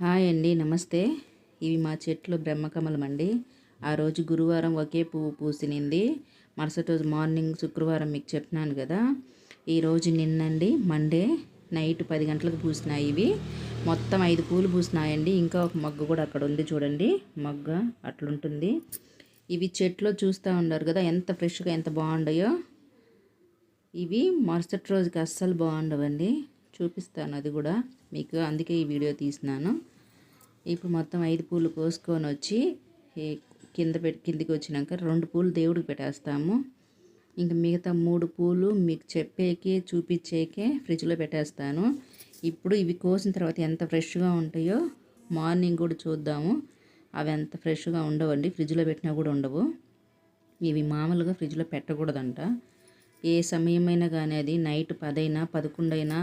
Hi అండి నమస్తే. ఇవి మా చెట్లు బ్రహ్మకమలం అండి ఆ రోజు గురువారం ఒకే పువ్వు పూసినింది. మరుసటి రోజు మార్నింగ్ శుక్రవారం మీకు చెప్పినాను కదా. ఈరోజు నిన్నండి మండే నైట్ పది గంటలకు పూసినాయి ఇవి. మొత్తం ఐదు పూలు పూసినాయండి. ఇంకా ఒక మగ్గ కూడా అక్కడ ఉంది చూడండి. మగ్గ అట్లుంటుంది. ఇవి చెట్లు చూస్తూ ఉన్నారు కదా ఎంత ఫ్రెష్గా ఎంత బాగుండయో. ఇవి మరుసటి రోజుకి అస్సలు బాగుండవండి. చూపిస్తాను అది కూడా. మీకు అందుకే ఈ వీడియో తీసినాను ఇప్పుడు మొత్తం ఐదు పూలు కోసుకొని వచ్చి కింద పెట్టి కిందికి వచ్చినాక రెండు పూలు దేవుడికి పెట్టేస్తాము. ఇంకా మిగతా మూడు పూలు మీకు చెప్పేకి చూపించేకే ఫ్రిడ్జ్లో పెట్టేస్తాను. ఇప్పుడు ఇవి కోసిన తర్వాత ఎంత ఫ్రెష్గా ఉంటాయో మార్నింగ్ కూడా చూద్దాము. అవి ఎంత ఫ్రెష్గా ఉండవండి ఫ్రిడ్జ్లో పెట్టినా కూడా ఉండవు. ఇవి మామూలుగా ఫ్రిడ్జ్లో పెట్టకూడదంట. ఏ సమయమైనా కానీ అది నైట్ పదైనా పదకొండైనా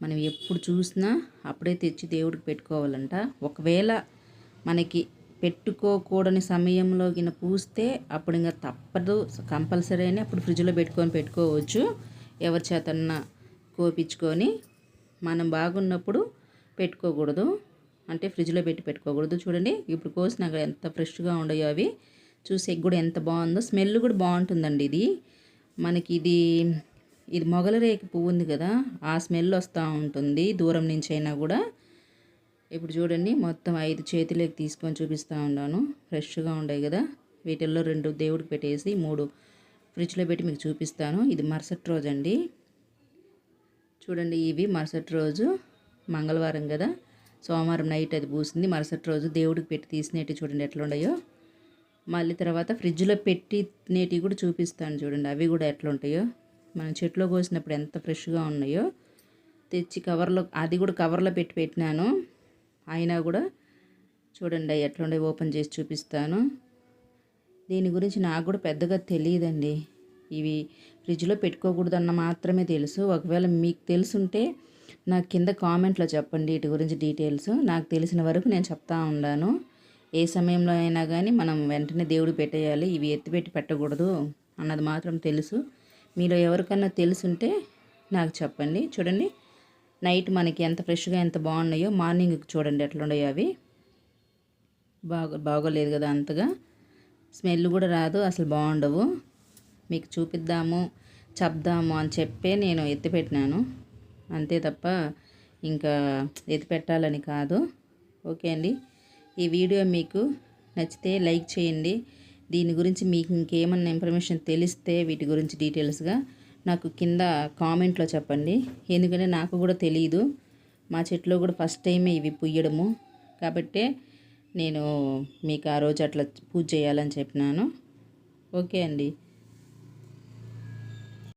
మనం ఎప్పుడు చూసినా అప్పుడే తెచ్చి దేవుడికి పెట్టుకోవాలంట. ఒకవేళ మనకి పెట్టుకోకూడని సమయంలో గిన పూస్తే అప్పుడు ఇంకా తప్పదు. కంపల్సరీ అని అప్పుడు ఫ్రిడ్జ్లో పెట్టుకొని పెట్టుకోవచ్చు. ఎవరి చేతన్నా కోపించుకొని మనం బాగున్నప్పుడు పెట్టుకోకూడదు. అంటే ఫ్రిడ్జ్లో పెట్టి పెట్టుకోకూడదు. చూడండి ఇప్పుడు కోసినాక ఎంత ఫ్రెష్గా ఉండయో అవి. చూసే కూడా ఎంత బాగుందో స్మెల్ కూడా బాగుంటుందండి ఇది. మనకి ఇది ఇది మొగలరేకి పువ్వు ఉంది కదా ఆ స్మెల్ వస్తూ ఉంటుంది దూరం నుంచి అయినా కూడా. ఇప్పుడు చూడండి మొత్తం ఐదు చేతులకి తీసుకొని చూపిస్తూ ఉన్నాను. ఫ్రెష్గా ఉన్నాయి కదా. వీటిల్లో రెండు దేవుడికి పెట్టేసి మూడు ఫ్రిడ్జ్లో పెట్టి మీకు చూపిస్తాను. ఇది మరుసటి రోజు అండి. చూడండి ఇవి మరుసటి రోజు మంగళవారం కదా. సోమవారం నైట్ అది పూసింది. మరుసటి రోజు దేవుడికి పెట్టి తీసినట్టు చూడండి ఎట్లా మళ్ళీ తర్వాత ఫ్రిడ్జ్లో పెట్టి నేటివి కూడా చూపిస్తాను చూడండి అవి కూడా ఎట్లా ఉంటాయో. మనం చెట్లో కోసినప్పుడు ఎంత ఫ్రెష్గా ఉన్నాయో తెచ్చి కవర్లో అది కూడా కవర్లో పెట్టి పెట్టినాను. అయినా కూడా చూడండి ఎట్లా ఎట్లుండే ఓపెన్ చేసి చూపిస్తాను. దీని గురించి నాకు కూడా పెద్దగా తెలియదండి. ఇవి ఫ్రిడ్జ్లో పెట్టుకోకూడదన్న మాత్రమే తెలుసు. ఒకవేళ మీకు తెలుసుంటే నాకు కింద కామెంట్లో చెప్పండి వీటి గురించి డీటెయిల్స్. నాకు తెలిసిన వరకు నేను చెప్తా ఉన్నాను ఏ సమయంలో అయినా కానీ మనం వెంటనే దేవుడు పెట్టేయాలి. ఇవి ఎత్తిపెట్టి పెట్టకూడదు అన్నది మాత్రం తెలుసు. మీలో ఎవరికన్నా తెలుసుంటే నాకు చెప్పండి. చూడండి నైట్ మనకి ఎంత ఫ్రెష్గా ఎంత బాగున్నాయో మార్నింగ్ చూడండి ఎట్లున్నాయో అవి. బాగో బాగోలేదు కదా అంతగా. స్మెల్ కూడా రాదు అసలు బాగుండవు. మీకు చూపిద్దాము చెప్దాము అని చెప్పే నేను ఎత్తిపెట్టినాను. అంతే తప్ప ఇంకా ఎత్తిపెట్టాలని కాదు. ఓకే అండి. ఈ వీడియో మీకు నచ్చితే లైక్ చేయండి. దీని గురించి మీకు ఇంకేమన్నా ఇన్ఫర్మేషన్ తెలిస్తే వీటి గురించి డీటెయిల్స్గా నాకు కింద కామెంట్లో చెప్పండి. ఎందుకంటే నాకు కూడా తెలియదు మా చెట్లో కూడా ఫస్ట్ టైమే ఇవి పుయ్యడము. కాబట్టే నేను మీకు ఆ రోజు అట్లా పూజ చేయాలని చెప్పినాను. ఓకే అండి.